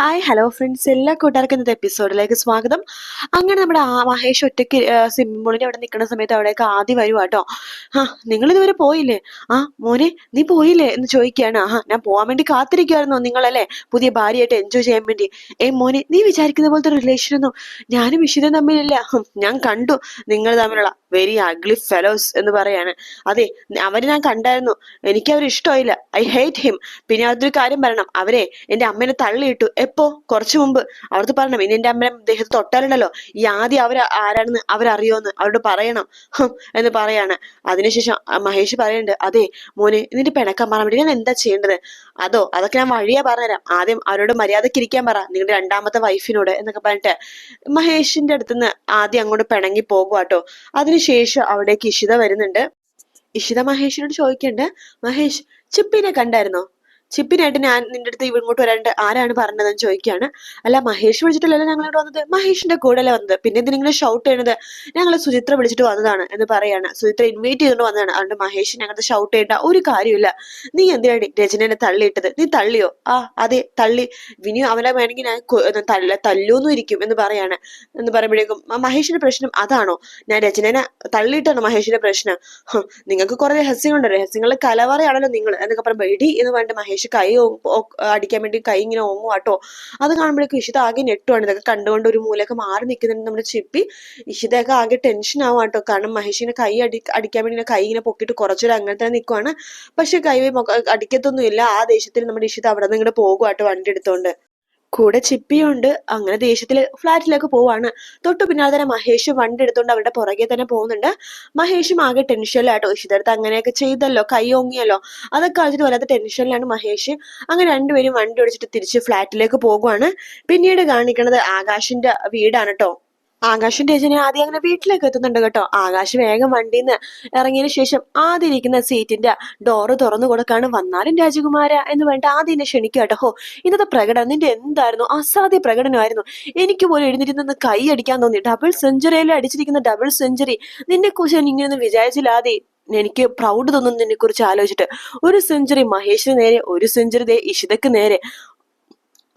Hi hello friends എല്ലാ കൂട്ടുകാർക്കും ഇന്നത്തെ എപ്പിസോഡിലേക്ക് സ്വാഗതം. അങ്ങനെ നമ്മുടെ മഹേഷ് ഒറ്റയ്ക്ക് പൂളിന് അവിടെ നിൽക്കുന്ന സമയത്ത് അവിടേക്ക് ആദ്യം വരുവാ കേട്ടോ ആ നിങ്ങൾ ഇതുവരെ പോയില്ലേ? ആ മോനെ നീ പോയില്ലേ? എന്ന് ചോദിക്കുകയാണ്. ആ ഞാൻ പോകാൻ വേണ്ടി കാത്തിരിക്കുമായിരുന്നു നിങ്ങളല്ലേ? പുതിയ ഭാര്യയായിട്ട് എൻജോയ് ചെയ്യാൻ വേണ്ടി. ഏ മോനെ നീ വിചാരിക്കുന്ന പോലത്തെ റിലേഷൻ ഒന്നും ഞാനും വിഷിതം തമ്മിലില്ല. ഞാൻ കണ്ടു നിങ്ങൾ തമ്മിലുള്ള വെരി അഗ്ലി ഫെലോസ് എന്ന് പറയാണ്. അതെ അവരെ ഞാൻ കണ്ടായിരുന്നു. എനിക്ക് അവർ ഇഷ്ടമായില്ല ഐ ഹേറ്റ് ഹിം പിന്നെ അതൊരു കാര്യം പറയണം. അവരെ എന്റെ അമ്മേനെ തള്ളിയിട്ടു. എപ്പോ? കുറച്ചു മുമ്പ്. അവിടുത്തെ പറയണം ഇനി എന്റെ അമ്മേനെ ദേഹത്ത് തൊട്ടാലുണ്ടല്ലോ. ഈ ആദ്യം അവർ ആരാണെന്ന് അവരറിയോന്ന് അവരോട് പറയണം. എന്ന് പറയാണ്. അതിനുശേഷം മഹേഷ് പറയുന്നുണ്ട് അതെ മോനെ നിന്റെ പിണക്കം മാറാൻ വേണ്ടി ഞാൻ എന്താ ചെയ്യേണ്ടത്? അതോ അതൊക്കെ ഞാൻ വഴിയാ പറഞ്ഞുതരാം. ആദ്യം അവരോട് മര്യാദയ്ക്ക് ഇരിക്കാൻ പറ നിങ്ങളുടെ രണ്ടാമത്തെ വൈഫിനോട് എന്നൊക്കെ പറഞ്ഞിട്ട് മഹേഷിന്റെ അടുത്തുനിന്ന് ആദ്യം അങ്ങോട്ട് പിണങ്ങി പോകുവാട്ടോ അതിനുശേഷം അവിടേക്ക് ഇഷിത വരുന്നുണ്ട്. ഇഷിത മഹേഷിനോട് ചോദിക്കണ്ട് മഹേഷ് ചിപ്പിനെ കണ്ടായിരുന്നോ? ചിപ്പിനായിട്ട് ഞാൻ നിന്റെ അടുത്ത് ഇങ്ങോട്ട് വരാണ്ട് ആരാണ് പറഞ്ഞതെന്ന് ചോദിക്കുകയാണ്. അല്ല മഹേഷ് വിളിച്ചിട്ടല്ലല്ലോ ഞങ്ങൾ ഇവിടെ വന്നത്? മഹേഷിന്റെ കൂടെയല്ലേ വന്നത്? പിന്നെ ഇതിനിങ്ങനെ ഷൗട്ട് ചെയ്യണത്? ഞങ്ങൾ സുചിത്ര വിളിച്ചിട്ട് വന്നതാണ് എന്ന് പറയാണ്. സുചിത്ര ഇൻവൈറ്റ് ചെയ്തുകൊണ്ട് വന്നതാണ്. അതുകൊണ്ട് മഹേഷ് ഞങ്ങളുടെ ഷൗട്ട് ചെയ്യേണ്ട ഒരു കാര്യമില്ല നീ എന്തിനാണ് രചനനെ തള്ളിയിട്ടത്? നീ തള്ളിയോ? ആ അതെ തള്ളി. വിനു അവനെ വേണമെങ്കിൽ ഞാൻ തല്ല തല്ലൂന്നും ഇരിക്കും എന്ന് പറയാണ്. എന്ന് പറയുമ്പോഴേക്കും മഹേഷിന്റെ പ്രശ്നം അതാണോ? ഞാൻ രചനനെ തള്ളിയിട്ടാണ് മഹേഷിന്റെ പ്രശ്നം? നിങ്ങൾക്ക് കുറെ രഹസ്യങ്ങളുണ്ട്. രഹസ്യങ്ങളുടെ കലവറയാണല്ലോ നിങ്ങൾ. എന്നൊക്കെ പറയുമ്പോൾ എടി എന്ന് പറഞ്ഞിട്ട് മഹേഷ് കൈ ഓ- ഓ- അടിക്കാൻ വേണ്ടി കൈ ഇങ്ങനെ ഓങ്ങും കേട്ടോ അത് കാണുമ്പോഴേക്കും ഇഷിത ആകെ ഞെട്ടുവാണ്. ഇതൊക്കെ കണ്ടുകൊണ്ട് ഒരു മൂലയൊക്കെ മാറി നിൽക്കുന്നുണ്ട് നമ്മുടെ ചിപ്പി. ഇഷിതയൊക്കെ ആകെ ടെൻഷൻ ആവും കേട്ടോ കാരണം മഹേഷിനെ കൈ അടി അടിക്കാൻ വേണ്ടി കൈ ഇങ്ങനെ പൊക്കിയിട്ട് കുറച്ചൊരു അങ്ങനെ തന്നെ നിൽക്കുവാണ് പക്ഷെ കൈ അടിക്കത്തൊന്നും അടിക്കത്തൊന്നുമില്ല. ആ ദേഷ്യത്തിൽ നമ്മുടെ ഇഷിത അവിടെ നിന്ന് ഇങ്ങനെ പോകുവാട്ടോ വണ്ടി എടുത്തോണ്ട്. കൂടെ ചിപ്പിയുണ്ട്. അങ്ങനെ ദേഷ്യത്തിൽ ഫ്ലാറ്റിലേക്ക് പോവാണ്. തൊട്ടു പിന്നാലെ തന്നെ മഹേഷ് വണ്ടി എടുത്തുകൊണ്ട് അവരുടെ പുറകെ തന്നെ പോകുന്നുണ്ട്. മഹേഷും ആകെ ടെൻഷനിലാട്ടോ ഇഷിതടുത്ത് അങ്ങനെയൊക്കെ ചെയ്തല്ലോ. കൈ ഓങ്ങിയല്ലോ. അതൊക്കെ കളിച്ചിട്ട് വല്ലാത്ത ടെൻഷനിലാണ് മഹേഷ്. അങ്ങനെ രണ്ടുപേരും വണ്ടി ഓടിച്ചിട്ട് തിരിച്ച് ഫ്ലാറ്റിലേക്ക് പോകുവാണ്. പിന്നീട് കാണിക്കുന്നത് ആകാശിന്റെ വീടാണ് കേട്ടോ ആകാശും രചന ആദ്യം അങ്ങനെ വീട്ടിലേക്ക് എത്തുന്നുണ്ട് കേട്ടോ. ആകാശ് വേഗം വണ്ടിയിൽ നിന്ന് ഇറങ്ങിയതിന് ശേഷം ആദ്യം ഇരിക്കുന്ന സീറ്റിന്റെ ഡോറ് തുറന്നു കൊടുക്കാണ് വന്നാലും രാജകുമാര എന്ന് വേണ്ട ആദ്യം എന്നെ ക്ഷണിക്കുക കേട്ടോ. ഹോ ഇന്നത്തെ പ്രകടനം നിന്റെ എന്തായിരുന്നു? അസാധ്യ പ്രകടനമായിരുന്നു. എനിക്ക് പോലും എഴുന്നിരുന്ന് നിന്ന് കൈ അടിക്കാൻ തോന്നി. ഡബിൾ സെഞ്ചുറിയിൽ അടിച്ചിരിക്കുന്ന ഡബിൾ സെഞ്ചുറി നിന്നെ കുറിച്ച് ഞാൻ ഇങ്ങനെയൊന്നും വിചാരിച്ചില്ലാതെ എനിക്ക് പ്രൗഡ് തോന്നുന്നതിനെ നിന്നെ കുറിച്ച് ആലോചിച്ചിട്ട്. ഒരു സെഞ്ചുറി മഹേഷിന് നേരെ ഒരു സെഞ്ചുറി ദേ ഇഷിതക്ക് നേരെ.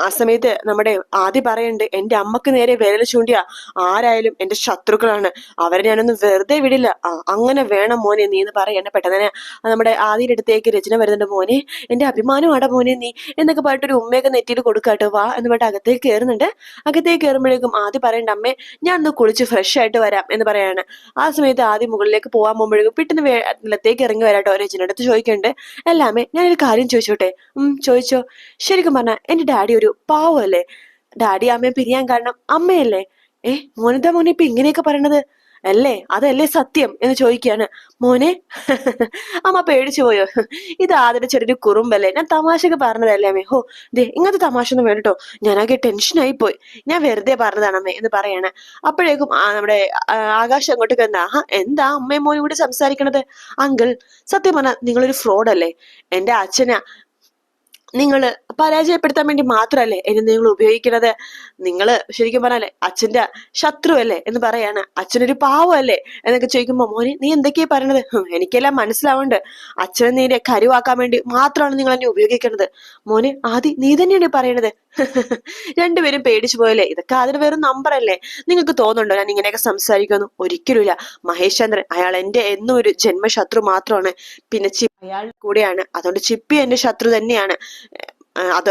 ആ സമയത്ത് നമ്മുടെ ആദ്യം പറയുന്നുണ്ട് എന്റെ അമ്മയ്ക്ക് നേരെ വിരൽ ചൂണ്ടിയ. ആരായാലും എന്റെ ശത്രുക്കളാണ്. അവരെ ഞാനൊന്നും വെറുതെ വിടില്ല. ആ, അങ്ങനെ വേണം മോനെ നീ എന്ന് പറയണ പെട്ടെന്ന് നമ്മുടെ ആദ്യയുടെ അടുത്തേക്ക് രചന വരുന്നുണ്ട് മോനെ എന്റെ അഭിമാനമാണ് മോനെ നീ. എന്നൊക്കെ പറഞ്ഞിട്ട് ഒരു ഉമ്മയൊക്കെ നെറ്റിയിൽ കൊടുക്കാട്ടോ വാ. എന്ന് പറഞ്ഞിട്ട് അകത്തേക്ക് കയറുന്നുണ്ട്. അകത്തേക്ക് കയറുമ്പോഴേക്കും ആദ്യം പറയണ്ട അമ്മേ ഞാൻ ഒന്ന് കുളിച്ച് ഫ്രഷ് ആയിട്ട് വരാം. എന്ന് പറയാണ്. ആ സമയത്ത് ആദ്യം മുകളിലേക്ക് പോകാൻ പോകുമ്പോഴേക്കും പെട്ടെന്ന് നിലത്തേക്ക് ഇറങ്ങി വരാട്ടോ രചനയുടെ അടുത്ത് ചോദിക്കുന്നുണ്ട്. എല്ലാമേ ഞാനൊരു കാര്യം ചോദിച്ചോട്ടെ? ഉം ചോദിച്ചോ. ശരിക്കും പറഞ്ഞാ എന്റെ ഡാഡി ഒരു പാവമല്ലേ ഡാഡി അമ്മയെ പിരിയാൻ കാരണം അമ്മയല്ലേ? ഏ മോനെന്താ മോനെ ഇപ്പൊ ഇങ്ങനെയൊക്കെ പറയണത്? അല്ലേ? അതല്ലേ സത്യം എന്ന് ചോദിക്കുകയാണ് മോനെ അമ്മ പേടിച്ചു പോയോ? ഇത് ആദ്യത്തെ ചെറിയൊരു കുറുമ്പല്ലേ? ഞാൻ തമാശക്ക് പറഞ്ഞതല്ലേ അമ്മേ? ഹോ ദേ ഇങ്ങനത്തെ തമാശ ഒന്നും വേണ്ടട്ടോ ഞാനാകെ ടെൻഷനായി പോയി. ഞാൻ വെറുതെ പറഞ്ഞതാണ് അമ്മേ എന്ന് പറയാണ്. അപ്പോഴേക്കും ആ നമ്മുടെ ആകാശം അങ്ങോട്ട് എന്താ ആഹാ എന്താ അമ്മയും മോനും കൂടി സംസാരിക്കണത്? അങ്കിൾ സത്യം പറഞ്ഞാൽ നിങ്ങളൊരു ഫ്രോഡല്ലേ എന്റെ അച്ഛനാ നിങ്ങൾ പരാജയപ്പെടുത്താൻ വേണ്ടി മാത്രമല്ലേ എന്നെ നിങ്ങൾ ഉപയോഗിക്കുന്നത്? നിങ്ങൾ ശരിക്കും പറഞ്ഞാലേ അച്ഛന്റെ ശത്രു അല്ലേ എന്ന് പറയാണ്. അച്ഛനൊരു അല്ലേ എന്നൊക്കെ ചോദിക്കുമ്പോൾ മോനെ നീ എന്തൊക്കെയാ പറയണത്? എനിക്കെല്ലാം മനസ്സിലാവുന്നുണ്ട്. അച്ഛനെ നീ കരുവാക്കാൻ വേണ്ടി മാത്രമാണ് നിങ്ങൾ എന്നെ ഉപയോഗിക്കുന്നത്. മോനെ ആദ്യം നീ തന്നെയാണ് പറയണത്. രണ്ടുപേരും പേടിച്ചു പോയല്ലേ? ഇതൊക്കെ അതിന് വേറെ നമ്പർ അല്ലേ? നിങ്ങൾക്ക് തോന്നുന്നുണ്ടോ? ഞാൻ ഇങ്ങനെയൊക്കെ സംസാരിക്കുന്നു ഒരിക്കലുമില്ല. മഹേഷ് ചന്ദ്രൻ അയാൾ എന്റെ എന്നും ഒരു ജന്മശത്രു മാത്രമാണ്. പിന്നെ ചിപ്പി അയാൾ കൂടെയാണ്. അതുകൊണ്ട് ചിപ്പി എന്റെ ശത്രു തന്നെയാണ്. അത്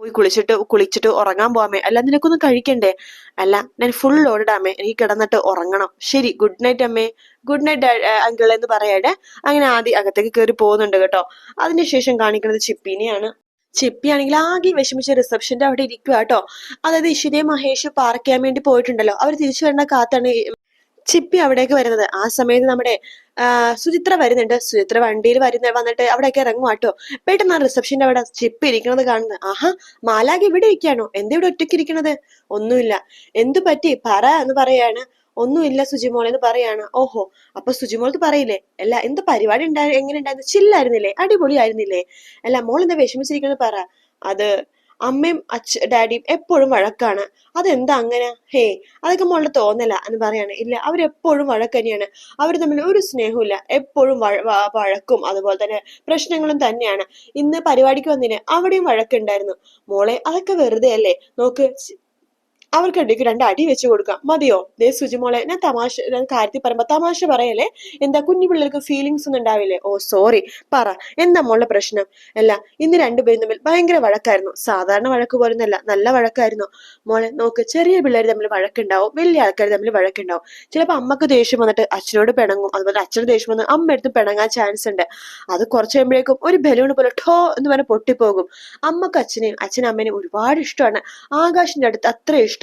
പോയി കുളിച്ചിട്ട് കുളിച്ചിട്ട് ഉറങ്ങാൻ പോവാമേ. അല്ല നിനക്കൊന്നും കഴിക്കണ്ടേ? അല്ല ഞാൻ ഫുൾ ലോഡാമേ എനിക്ക് കിടന്നിട്ട് ഉറങ്ങണം. ശരി ഗുഡ് നൈറ്റ് അമ്മേ. ഗുഡ് നൈറ്റ് അങ്കിൾ എന്ന് പറയാടെ. അങ്ങനെ ആദ്യം അകത്തേക്ക് കയറി പോകുന്നുണ്ട് കേട്ടോ. അതിനുശേഷം കാണിക്കുന്നത് ചിപ്പിനെയാണ്. ചിപ്പി ആണെങ്കിൽ ആകെ വിഷമിച്ച റിസപ്ഷന്റെ അവിടെ ഇരിക്കുക കേട്ടോ. അതായത് ഇഷിതയും മഹേഷ് പാർക്ക് ചെയ്യാൻ വേണ്ടി പോയിട്ടുണ്ടല്ലോ. അവർ തിരിച്ചു വരുന്ന കാത്താണ് ചിപ്പി അവിടേക്ക് വരുന്നത്. ആ സമയത്ത് നമ്മുടെ സുചിത്ര വരുന്നുണ്ട്. സുചിത്ര വണ്ടിയിൽ വരുന്ന വന്നിട്ട് അവിടെയൊക്കെ ഇറങ്ങും കേട്ടോ. പെട്ടെന്ന് ആ റിസപ്ഷന്റെ അവിടെ ചിപ്പി ഇരിക്കുന്നത് കാണുന്നത്. ആഹാ മാലാഖ ഇവിടെ ഇരിക്കാണോ എന്താ ഇവിടെ ഒറ്റയ്ക്ക് ഇരിക്കണത് ഒന്നുമില്ല. എന്തു പറ്റി പറ എന്ന് പറയാണ്. ഒന്നുമില്ല സുജിമോൾ എന്ന് പറയാണ്. ഓഹോ അപ്പൊ സുജിമോൾക്ക് പറയില്ലേ? അല്ല എന്ത് പരിപാടി ഉണ്ടായി എങ്ങനെ ഉണ്ടായിരുന്നു? ചില്ലായിരുന്നില്ലേ? അടിപൊളിയായിരുന്നില്ലേ? അല്ല മോൾ എന്താ വിഷമിച്ചിരിക്കുന്നത് പറ. അത് അമ്മയും അച്ഛ ഡാഡിയും എപ്പോഴും വഴക്കാണ്. അതെന്താ അങ്ങനെ? ഹേ അതൊക്കെ മോളുടെ തോന്നല എന്ന് പറയാണ്. ഇല്ല അവരെപ്പോഴും വഴക്ക് തന്നെയാണ്. അവർ തമ്മിൽ ഒരു സ്നേഹമില്ല എപ്പോഴും വഴക്കും അതുപോലെ തന്നെ പ്രശ്നങ്ങളും തന്നെയാണ്. ഇന്ന് പരിപാടിക്ക് വന്നിന് അവിടെയും വഴക്കുണ്ടായിരുന്നു. മോളെ അതൊക്കെ വെറുതെ അല്ലേ നോക്ക് അവർക്കിടയ്ക്ക് രണ്ട് അടി വെച്ച് കൊടുക്കാം. മതിയോ? ദേ സുജിമോളെ ഞാൻ തമാശ ഞാൻ കാര്യത്തിൽ പറയുമ്പോ തമാശ പറയല്ലേ? എന്താ കുഞ്ഞു പിള്ളേർക്ക് ഫീലിങ്സ് ഒന്നും ഉണ്ടാവില്ലേ? ഓ സോറി പറ എന്താ മോളുടെ പ്രശ്നം? അല്ല ഇന്ന് രണ്ടുപേരും തമ്മിൽ ഭയങ്കര വഴക്കായിരുന്നു. സാധാരണ വഴക്ക് പോലൊന്നല്ല നല്ല വഴക്കായിരുന്നു. മോളെ നോക്ക് ചെറിയ പിള്ളേർ തമ്മിൽ വഴക്കുണ്ടാവും വലിയ ആൾക്കാർ തമ്മിൽ വഴക്കുണ്ടാവും. ചിലപ്പോൾ അമ്മയ്ക്ക് ദേഷ്യം വന്നിട്ട് അച്ഛനോട് പിണങ്ങും അതുപോലെ അച്ഛന് ദേഷ്യം വന്ന് അമ്മ എടുത്ത് പിണങ്ങാൻ ചാൻസ് ഉണ്ട്. അത് കുറച്ച് കഴിയുമ്പോഴേക്കും ഒരു ബലൂൺ പോലെ ഠോ എന്ന് പറഞ്ഞ് പൊട്ടിപ്പോകും. അമ്മയ്ക്ക് അച്ഛനെയും അച്ഛനും അമ്മേനെയും ഒരുപാട് ഇഷ്ടമാണ്. ആകാശിന്റെ അടുത്ത് അത്ര ഇഷ്ടം.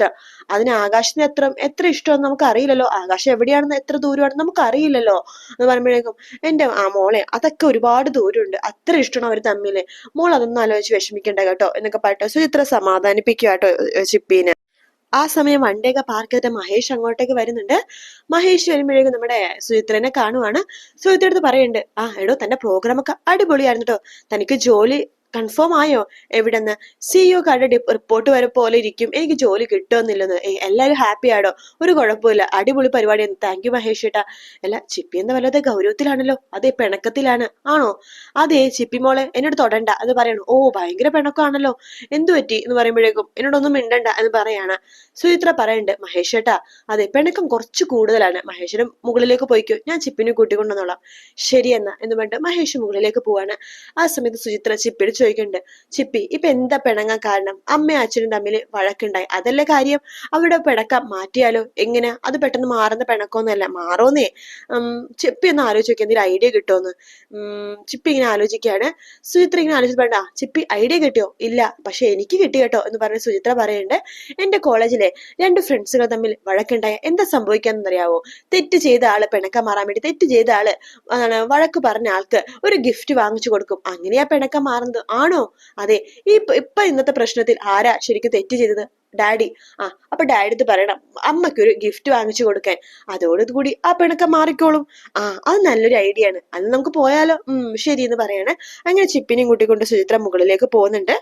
അതിന് ആകാശത്തിന് എത്ര എത്ര ഇഷ്ടമെന്ന് നമുക്ക് അറിയില്ലല്ലോ ആകാശം എവിടെയാണെന്ന് എത്ര ദൂരമാണെന്ന് നമുക്ക് അറിയില്ലല്ലോ എന്ന് പറയുമ്പോഴേക്കും എന്റെ ആ മോളെ അതൊക്കെ ഒരുപാട് ദൂരമുണ്ട്. അത്ര ഇഷ്ടമാണ് അവർ തമ്മിൽ മോൾ അതൊന്നും ആലോചിച്ച് വിഷമിക്കണ്ട കേട്ടോ എന്നൊക്കെ പറയട്ടെ. സുചിത്ര സമാധാനിപ്പിക്കുക കേട്ടോ ചിപ്പീനെ. ആ സമയം വണ്ടിയൊക്കെ പാർക്ക് ചെയ്തിട്ട് മഹേഷ് അങ്ങോട്ടേക്ക് വരുന്നുണ്ട്. മഹേഷ് വരുമ്പോഴേക്കും നമ്മുടെ സുചിത്രനെ കാണുവാണ്. സുചിത്ര അടുത്ത് പറയുന്നുണ്ട് ആ എടോ തന്റെ പ്രോഗ്രാം ഒക്കെ അടിപൊളിയായിരുന്നു കേട്ടോ. തനിക്ക് ജോലി കൺഫേം ആയോ? എവിടെന്ന്? സിഇഒ കാരുടെ റിപ്പോർട്ട് വരെ പോലെ ഇരിക്കും. എനിക്ക് ജോലി കിട്ടുമെന്നില്ലെന്ന് എല്ലാവരും ഹാപ്പി ആടോ ഒരു കുഴപ്പമില്ല. അടിപൊളി പരിപാടിയാണ് താങ്ക് യു മഹേഷ് ഏട്ടാ അല്ല ചിപ്പി എന്ന വല്ലാതെ ഗൗരവത്തിലാണല്ലോ? അതേ പിണക്കത്തിലാണ്. ആണോ? അതേ ചിപ്പി മോളെ എന്നോട് തൊടണ്ട. അത് പറയണു. ഓ ഭയങ്കര പിണക്കമാണല്ലോ. എന്തു പറ്റി എന്ന് പറയുമ്പോഴേക്കും എന്നോടൊന്നും മിണ്ടണ്ട എന്ന് പറയാണ്. സുചിത്ര പറയണ്ട് മഹേഷ് ഏട്ടാ അതെ പിണക്കം കുറച്ച് കൂടുതലാണ്. മഹേഷിന് മുകളിലേക്ക് പോയിക്കോ. ഞാൻ ചിപ്പിനെ കൂട്ടിക്കൊണ്ടെന്നോളാം ശരി എന്ന് പറഞ്ഞിട്ട് മഹേഷ് മുകളിലേക്ക് പോവാണ്. ആ സമയത്ത് സുചിത്ര ചിപ്പിയോട് ചോദിക്കുന്നുണ്ട് ചിപ്പി ഇപ്പൊ എന്താ പിണങ്ങാൻ കാരണം? അമ്മയും അച്ഛനും തമ്മിൽ വഴക്കുണ്ടായി. അതല്ലേ കാര്യം? അവരുടെ പിണക്കം മാറ്റിയാലോ? എങ്ങനെ? അത് പെട്ടെന്ന് മാറുന്ന പിണക്കമൊന്നുമല്ല മാറോന്നേ. ചിപ്പി ഒന്ന് ആലോചിച്ച് നോക്കി എന്തെങ്കിലും ഐഡിയ കിട്ടുമെന്ന്. ചിപ്പി ഇങ്ങനെ ആലോചിക്കുകയാണ്. സുചിത്ര ഇങ്ങനെ ആലോചിച്ച് വേണ്ട ചിപ്പി ഐഡിയ കിട്ടിയോ? ഇല്ല പക്ഷെ എനിക്ക് കിട്ടി കേട്ടോ എന്ന് പറഞ്ഞ് സുചിത്ര പറയുന്നുണ്ട്. എന്റെ കോളേജിലെ രണ്ട് ഫ്രണ്ട്സുകൾ തമ്മിൽ വഴക്കുണ്ടായ എന്താ സംഭവിക്കാന്നറിയാവോ? തെറ്റ് ചെയ്ത ആൾ പിണക്കം മാറാൻ വേണ്ടി തെറ്റ് ചെയ്ത ആൾ വഴക്ക് പറഞ്ഞ ആൾക്ക് ഒരു ഗിഫ്റ്റ് വാങ്ങിച്ചു കൊടുക്കും. അങ്ങനെയാ പിണക്കം മാറുന്നത്. ആണോ? അതെ. ഈ ഇപ്പൊ ഇന്നത്തെ പ്രശ്നത്തിൽ ആരാ ശരിക്കും തെറ്റ് ചെയ്തത്? ഡാഡി. ആ അപ്പൊ ഡാഡി അടുത്ത് പറയണം. അമ്മയ്ക്ക് ഒരു ഗിഫ്റ്റ് വാങ്ങിച്ചു കൊടുക്കാൻ. അതോടുകൂടി ആ പിണക്കം മാറിക്കോളും. ആ അത് നല്ലൊരു ഐഡിയ ആണ്. അത് നമുക്ക് പോയാലോ? ഉം ശരി എന്ന് പറയണേ. അങ്ങനെ ചിപ്പിനെയും കൂട്ടിക്കൊണ്ട് സുചിത്ര മുകളിലേക്ക് പോകുന്നുണ്ട്.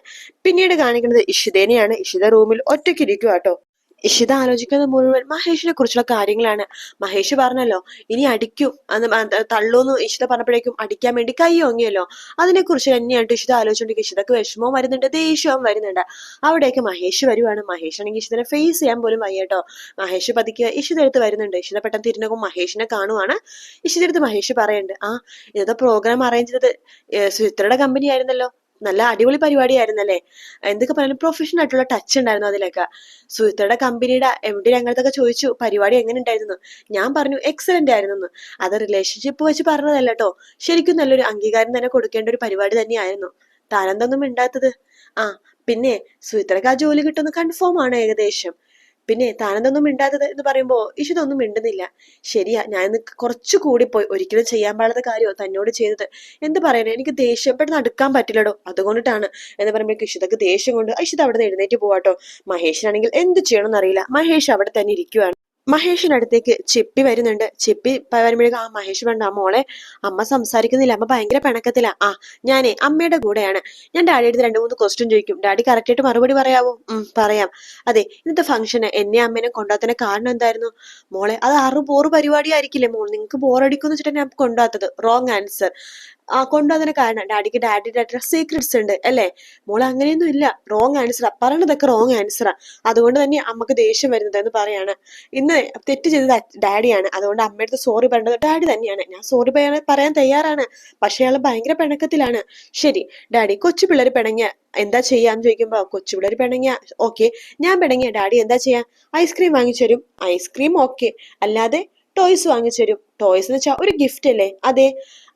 പിന്നീട് കാണിക്കുന്നത് ഇഷിതേനെയാണ്. ഇഷിത റൂമിൽ ഒറ്റയ്ക്ക് ഇരിക്കുക കേട്ടോ ഇഷിത ആലോചിക്കുന്നത് മുഴുവൻ മഹേഷിനെ കുറിച്ചുള്ള കാര്യങ്ങളാണ്. മഹേഷ് പറഞ്ഞല്ലോ ഇനി അടിക്കും. അന്ന് തള്ളൂന്ന് ഇഷിത പറഞ്ഞപ്പോഴേക്കും അടിക്കാൻ വേണ്ടി കൈ ഓങ്ങിയല്ലോ. അതിനെ കുറിച്ച് തന്നെയാണ് ഇഷിത ആലോചിച്ചുകൊണ്ടിരിക്കും ഇഷിതക്ക് വിഷമവും വരുന്നുണ്ട് ദേഷ്യവും വരുന്നുണ്ട്. അവിടേക്ക് മഹേഷ് വരുവാണ്. മഹേഷ് ആണെങ്കിൽ ഇഷിതനെ ഫേസ് ചെയ്യാൻ പോലും വയ്യട്ടോ. മഹേഷ് പതിക്ക് ഇഷിത എടുത്ത് വരുന്നുണ്ട്. ഇഷിത പെട്ടെന്ന് തിരിഞ്ഞപ്പോൾ മഹേഷിനെ കാണുവാണ്. ഇഷിത അടുത്ത് മഹേഷ് പറയുന്നുണ്ട് ആ ഇന്നത്തെ പ്രോഗ്രാം അറേഞ്ച് ചെയ്തത് സുചിത്രയുടെ കമ്പനി ആയിരുന്നല്ലോ. നല്ല അടിപൊളി പരിപാടിയായിരുന്നല്ലേ? എന്തൊക്കെ പറയാനും പ്രൊഫഷണൽ ആയിട്ടുള്ള ടച്ച് ഉണ്ടായിരുന്നു അതിലൊക്കെ. സുഹിത്രയുടെ കമ്പനിയുടെ എം ഡി രംഗത്തൊക്കെ ചോദിച്ചു പരിപാടി എങ്ങനെ ഉണ്ടായിരുന്നു ഞാൻ പറഞ്ഞു എക്സലന്റ് ആയിരുന്നു. അത് റിലേഷൻഷിപ്പ് വെച്ച് പറഞ്ഞതല്ല കേട്ടോ ശരിക്കും നല്ലൊരു അംഗീകാരം തന്നെ കൊടുക്കേണ്ട ഒരു പരിപാടി തന്നെയായിരുന്നു. താനെന്തൊന്നും ഇണ്ടാത്തത് ആ പിന്നെ സുഹിത്രക്ക് ആ ജോലി കിട്ടുന്ന കൺഫേം ആണ് ഏകദേശം. പിന്നെ താനെന്തൊന്നും മിണ്ടാത്തത് എന്ന് പറയുമ്പോൾ ഇഷിതൊന്നും മിണ്ടുന്നില്ല. ശരിയാ ഞാൻ കുറച്ചു കൂടി പോയി ഒരിക്കലും ചെയ്യാൻ പാടാത്ത കാര്യമോ? തന്നോട് ചെയ്തത്. എന്ത് പറയണേ? എനിക്ക് ദേഷ്യപ്പെട്ട് നടക്കാൻ പറ്റില്ലടോ. അതുകൊണ്ടിട്ടാണ്. എന്ന് പറയുമ്പോൾ ഇഷിതക്ക് ദേഷ്യം കൊണ്ട് ഇഷിത് അവിടെ നിന്ന് എഴുന്നേറ്റ് പോവാട്ടോ. മഹേഷിനാണെങ്കിൽ എന്ത് ചെയ്യണമെന്നറിയില്ല മഹേഷ് അവിടെ തന്നെ ഇരിക്കുവാണ്. മഹേഷിന്റെ അടുത്തേക്ക് ചിപ്പി വരുന്നുണ്ട്. ചെപ്പി വരുമ്പോഴേക്കും ആ മഹേഷ് വേണ്ട ആ മോളെ അമ്മ സംസാരിക്കുന്നില്ല. അമ്മ ഭയങ്കര പിണക്കത്തിലാ. ആ ഞാനേ അമ്മയുടെ കൂടെയാണ്. ഞാൻ ഡാഡി അടുത്ത് രണ്ട് മൂന്ന് ക്വസ്റ്റ്യൻ ചോദിക്കും. ഡാഡി കറക്റ്റ് ആയിട്ട് മറുപടി പറയാവോ? ഉം പറയാം. അതെ ഇന്നത്തെ ഫംഗ്ഷന് എന്നെ അമ്മേനെ കൊണ്ടാത്തതിന് കാരണം എന്തായിരുന്നു? മോളെ അത് ആറ് ബോറ് പരിപാടി ആയിരിക്കില്ലേ മോൾ നിങ്ങൾക്ക് ബോറടിക്കുമെന്ന് വെച്ചിട്ട് ഞാൻ കൊണ്ടാത്തത്. റോങ് ആൻസർ അങ്ങനെ കാരണം ഡാഡിക്ക് ഡാഡിയുടെ ആയിട്ടുള്ള സീക്രട്സ് ഉണ്ട് അല്ലേ? മോൾ അങ്ങനെയൊന്നും ഇല്ല. റോങ് ആൻസറാ പറയണതൊക്കെ റോങ് ആൻസറാ അതുകൊണ്ട് തന്നെ അമ്മയ്ക്ക് ദേഷ്യം വരുന്നത് എന്ന് പറയാണ്. ഇന്ന് തെറ്റ് ചെയ്തത് ഡാഡിയാണ്. അതുകൊണ്ട് അമ്മയടുത്ത് സോറി പറയേണ്ടത് ഡാഡി തന്നെയാണ്. ഞാൻ സോറി പറയാൻ തയ്യാറാണ്. പക്ഷെ അയാൾ ഭയങ്കര പിണക്കത്തിലാണ്. ശരി ഡാഡി കൊച്ചു പിള്ളേർ പിണങ്ങിയ എന്താ ചെയ്യാന്ന് ചോദിക്കുമ്പോ കൊച്ചു പിള്ളേർ പിണങ്ങിയ ഓക്കെ ഞാൻ പിണങ്ങിയ. ഡാഡി എന്താ ചെയ്യാ? ഐസ്ക്രീം വാങ്ങിച്ചു തരും. ഐസ്ക്രീം ഓക്കെ അല്ലാതെ ടോയ്സ് വാങ്ങിച്ചു തരും ടോയ്സ് എന്ന് വെച്ചാൽ ഒരു ഗിഫ്റ്റ് അല്ലേ? അതെ.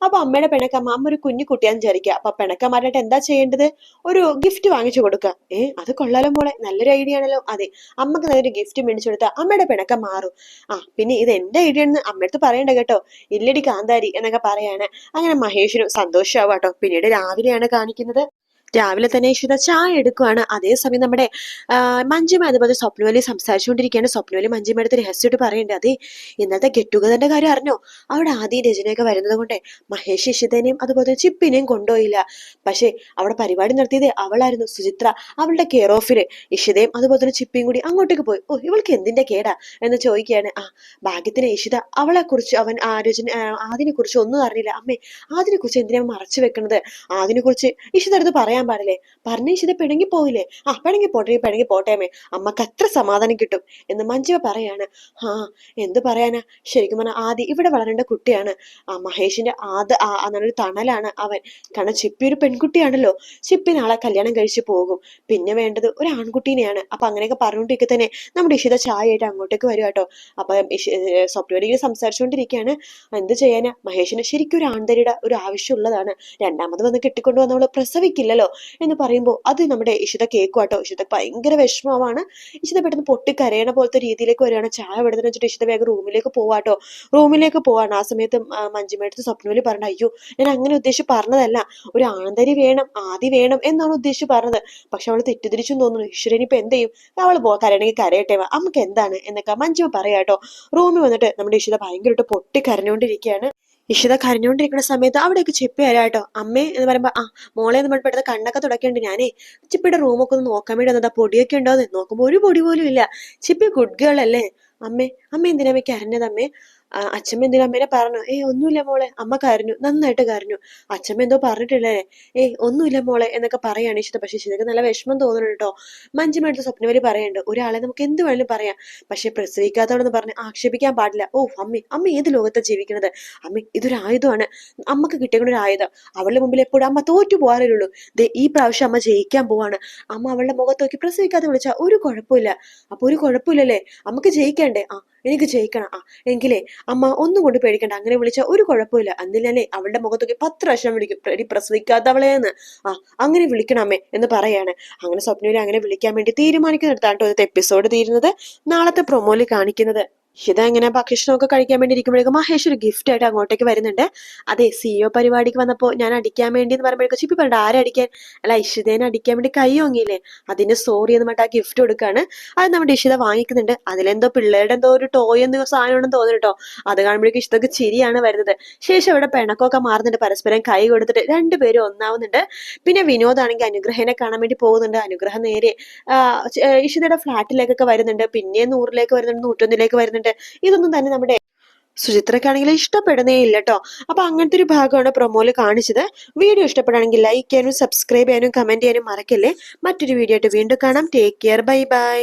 അപ്പൊ അമ്മയുടെ പിണക്കമ്മ അമ്മ ഒരു കുഞ്ഞു കുട്ടിയാന്ന് വിചാരിക്കുക. അപ്പൊ പെണക്കമാരായിട്ട് എന്താ ചെയ്യേണ്ടത്? ഒരു ഗിഫ്റ്റ് വാങ്ങിച്ചു കൊടുക്കുക. ഏ അത് കൊള്ളാലോ മോളെ. നല്ലൊരു ഐഡിയ ആണല്ലോ. അതെ. അമ്മയ്ക്ക് നല്ലൊരു ഗിഫ്റ്റ് മേടിച്ചു കൊടുത്താൽ അമ്മയുടെ പിണക്കം മാറും. ആ പിന്നെ ഇത് എന്റെ ഐഡിയ ആണെന്ന് അമ്മയടുത്ത് പറയണ്ട കേട്ടോ. ഇല്ലടി കാന്താരി എന്നൊക്കെ പറയാണ്. അങ്ങനെ മഹേഷിനും സന്തോഷമാവാട്ടോ പിന്നീട് രാവിലെയാണ് കാണിക്കുന്നത്. രാവിലെ തന്നെ ഇഷിത ചായ എടുക്കുവാണ്. അതേസമയം നമ്മുടെ മഞ്ജിമ അതുപോലെ സ്വപ്നവലി സംസാരിച്ചുകൊണ്ടിരിക്കുകയാണ്. സ്വപ്നവലി മഞ്ജിമ അടുത്ത് രഹസ്യമായിട്ട് പറയേണ്ടത് അതെ ഇന്നത്തെ ഗെറ്റ് ടുഗദറിന്റെ കാര്യം അറിഞ്ഞോ? അവിടെ ആദ്യം രചനയൊക്കെ വരുന്നത് കൊണ്ട് മഹേഷ് ഇഷിതനെയും അതുപോലെ ചിപ്പിനെയും കൊണ്ടുപോയില്ല. പക്ഷേ അവിടെ പരിപാടി നടത്തിയത് അവളായിരുന്നു സുചിത്ര. അവളുടെ കെയർ ഓഫിൽ ഇഷിതയും അതുപോലെ തന്നെ ചിപ്പിയും കൂടി അങ്ങോട്ടേക്ക് പോയി. ഓ ഇവൾക്ക് എന്തിന്റെ കേടാ? എന്ന് ചോദിക്കുകയാണ്. ആ ഭാഗ്യത്തിന് ഇഷിത അവളെ കുറിച്ച് അവൻ ആ രചന ആദിനെ കുറിച്ച് ഒന്നും അറിഞ്ഞില്ല. അമ്മേ ആദിനെ കുറിച്ച് എന്തിനാ മറച്ചു വെക്കുന്നത് ആദിനെ കുറിച്ച് ഇഷിത അടുത്ത് പറയാൻ പാടില്ലേ? പറഞ്ഞ ഇഷിത പിണങ്ങി പോയില്ലേ ആ പിണങ്ങി പോട്ടെ പിണങ്ങി പോട്ടേമേ അമ്മേ. അമ്മയ്ക്ക് അത്ര സമാധാനം കിട്ടും. എന്ന് മഞ്ജുവ പറയാണ്. ആ എന്ത് പറയാനാ? ശരിക്കും പറഞ്ഞാൽ ആദി ഇവിടെ വളരേണ്ട കുട്ടിയാണ്. ആ മഹേഷിന്റെ ആ നല്ലൊരു തണലാണ് അവൻ. കാരണം ചിപ്പി ഒരു പെൺകുട്ടിയാണല്ലോ. ചിപ്പി നാളെ കല്യാണം കഴിച്ച് പോകും. പിന്നെ വേണ്ടത് ഒരു ആൺകുട്ടീനെയാണ്. അപ്പൊ അങ്ങനെയൊക്കെ പറഞ്ഞുകൊണ്ടിരിക്കെ തന്നെ നമ്മുടെ ഇഷിത ചായയായിട്ട് അങ്ങോട്ടേക്ക് വരും കേട്ടോ. അപ്പൊ സ്വപ്നവരികൾ സംസാരിച്ചുകൊണ്ടിരിക്കുകയാണ് എന്ത് ചെയ്യാനാ? മഹേഷിന് ശരിക്കും ഒരു ആൺതരിയുടെ ഒരു ആവശ്യം ഉള്ളതാണ് രണ്ടാമത് വന്ന് കിട്ടിക്കൊണ്ട് വന്ന് അവൾ പ്രസവിക്കില്ലല്ലോ. എന്ന് പറയുമ്പോൾ അത് നമ്മുടെ ഇഷിത കേക്കും കേട്ടോ. ഇഷിത ഭയങ്കര വിഷമമാണ്. ഇഷിത പെട്ടെന്ന് പൊട്ടിക്കരയണ പോലത്തെ രീതിയിലേക്ക് വരികയാണ്. ചായ വെടുതെന്ന് വെച്ചിട്ട് ഇഷിത വേഗം റൂമിലേക്ക് പോവാട്ടോ റൂമിലേക്ക് പോവാണ്. ആ സമയത്ത് മഞ്ജുമേടത്ത് സ്വപ്നവലി പറഞ്ഞു അയ്യോ ഞാൻ അങ്ങനെ ഉദ്ദേശിച്ച് പറഞ്ഞതല്ല. ഒരു ആന്തരി വേണം ആദി വേണം എന്നാണ് ഉദ്ദേശിച്ച് പറഞ്ഞത്. പക്ഷെ അവൾ തെറ്റിദ്ധരിച്ചു തോന്നുന്നു. ഈശ്വരൻ ഇപ്പൊ എന്ത് ചെയ്യും? അവൾ പോ കരയണെങ്കിൽ കരയട്ടെ നമുക്ക് എന്താണ്? എന്നൊക്കെ മഞ്ജു പറയാട്ടോ റൂമിൽ വന്നിട്ട് നമ്മുടെ ഇഷിത ഭയങ്കരമായിട്ട് പൊട്ടി കരഞ്ഞുകൊണ്ടിരിക്കുകയാണ് ഇഷിത കരഞ്ഞുകൊണ്ടിരിക്കുന്ന സമയത്ത് അവിടേക്ക് ചിപ്പി വരാട്ടോ അമ്മേ എന്ന് പറയുമ്പോ ആ മോളെ എന്ന് പെട്ടെന്ന് കണ്ണൊക്കെ തുടക്കേണ്ട ഞാനേ. ചിപ്പിയുടെ റൂമൊക്കെ ഒന്ന് നോക്കാൻ വേണ്ടി വന്നതാ. പൊടിയൊക്കെ ഉണ്ടോ എന്ന് നോക്കുമ്പോൾ ഒരു പൊടി പോലും ഇല്ല. ചിപ്പി ഗുഡ് ഗേൾ അല്ലേ? അമ്മേ അമ്മ എന്തിനാ അമ്മയ്ക്ക് അമ്മേ? അച്ഛമ്മ എന്തിനാ അമ്മേനെ പറഞ്ഞു ഏയ് ഒന്നുമില്ല മോളെ. അമ്മ കരഞ്ഞു നന്നായിട്ട് കരഞ്ഞു. അച്ഛമ്മ എന്തോ പറഞ്ഞിട്ടില്ലേ ഏയ് ഒന്നുമില്ല മോളെ എന്നൊക്കെ പറയാണ് ഇഷ്ടം പക്ഷെ ഇഷ്ടക്ക് നല്ല വിഷമം തോന്നുന്നു കേട്ടോ. മഞ്ജുമായിട്ട് സ്വപ്നവലി പറയുന്നുണ്ട് ഒരാളെ നമുക്ക് എന്ത് വേണമെങ്കിലും പറയാം പക്ഷെ പ്രസവിക്കാത്തവളെന്ന് പറഞ്ഞ് ആക്ഷേപിക്കാൻ പാടില്ല. ഓ അമ്മി അമ്മ ഏത് ലോകത്താണ് ജീവിക്കുന്നത്? അമ്മ ഇതൊരു ആയുധമാണ്. അമ്മയ്ക്ക് കിട്ടിയ ആയുധം. അവളുടെ മുമ്പിൽ എപ്പോഴും അമ്മ തോറ്റു പോകാറുള്ളൂ ദേ ഈ പ്രാവശ്യം അമ്മ ജയിക്കാൻ പോവാണ്. അമ്മ അവളുടെ മുഖത്ത് നോക്കി പ്രസവിക്കാതെ വിളിച്ചാൽ ഒരു കുഴപ്പമില്ല. അപ്പൊ ഒരു കുഴപ്പമില്ലല്ലേ? അമ്മയ്ക്ക് ജയിക്കണ്ടേ? ആ എനിക്ക് ജയിക്കണം. ആ എങ്കിലേ അമ്മ ഒന്നും കൊണ്ട് പേടിക്കണ്ട. അങ്ങനെ വിളിച്ചാൽ ഒരു കുഴപ്പമില്ല എന്നില്ലല്ലേ അവളുടെ മുഖത്തൊക്കെ പത്ത് പ്രാവശ്യം വിളിക്കും. എടി പ്രസവിക്കാത്തവളേന്ന് ആ അങ്ങനെ വിളിക്കണം അമ്മേ എന്ന് പറയാണ്. അങ്ങനെ സ്വപ്നയിൽ അങ്ങനെ വിളിക്കാൻ വേണ്ടി തീരുമാനിക്കുന്നിടത്താണ് ഇന്നത്തെ എപ്പിസോഡ് തീരുന്നത്. നാളത്തെ പ്രൊമോയിൽ കാണിക്കുന്നത്. ഹിത ഇങ്ങനെ ഭക്ഷണമൊക്കെ കഴിക്കാൻ വേണ്ടി ഇരിക്കുമ്പോഴേക്കും മഹേഷ് ഒരു ഗിഫ്റ്റ് ആയിട്ട് അങ്ങോട്ടേക്ക് വരുന്നുണ്ട്. അതെ സിഇഒ പരിപാടിക്ക് വന്നപ്പോൾ ഞാൻ അടിക്കാൻ വേണ്ടി എന്ന് പറയുമ്പോഴേക്കും ചിപ്പി ആരെ അടിക്കാൻ? അല്ല ഇഷിതേനെ അടിക്കാൻ വേണ്ടി കൈ ഓങ്ങിയില്ലേ? അതിന് സോറി എന്ന് പറഞ്ഞിട്ട് ആ ഗിഫ്റ്റ് കൊടുക്കാണ്. അത് നമ്മുടെ ഇഷിത വാങ്ങിക്കുന്നുണ്ട്. അതിലെന്തോ പിള്ളേരുടെ എന്തോ ഒരു ടോയ് എന്തോ സാധനം ഉണ്ടെന്ന് തോന്നുന്നു കേട്ടോ. അത് കാണുമ്പോഴേക്കും ഇഷ്ടക്ക് ചിരിയാണ് വരുന്നത്. ശേഷം അവിടെ പിണക്കമൊക്കെ മാറുന്നുണ്ട്. പരസ്പരം കൈ കൊടുത്തിട്ട് രണ്ടുപേരും ഒന്നാവുന്നുണ്ട്. പിന്നെ വിനോദാണെങ്കിൽ അനുഗ്രഹനെ കാണാൻ വേണ്ടി പോകുന്നുണ്ട്. അനുഗ്രഹം നേരെ ഇഷിതയുടെ ഫ്ലാറ്റിലേക്കൊക്കെ വരുന്നുണ്ട്. പിന്നെ നൂറിലേക്ക് വരുന്നുണ്ട് നൂറ്റൊന്നിലേക്ക് വരുന്നുണ്ട്. ഇതൊന്നും തന്നെ നമ്മുടെ സുചിത്രക്കാണെങ്കിലും ഇഷ്ടപ്പെടുന്നേ ഇല്ല കേട്ടോ അപ്പൊ അങ്ങനത്തെ ഒരു ഭാഗമാണ് പ്രൊമോയിൽ കാണിച്ചത്. വീഡിയോ ഇഷ്ടപ്പെടുകയാണെങ്കിൽ ലൈക്ക് ചെയ്യാനും സബ്സ്ക്രൈബ് ചെയ്യാനും കമന്റ് ചെയ്യാനും മറക്കല്ലേ. മറ്റൊരു വീഡിയോ ആയിട്ട് വീണ്ടും കാണാം. Take care bye bye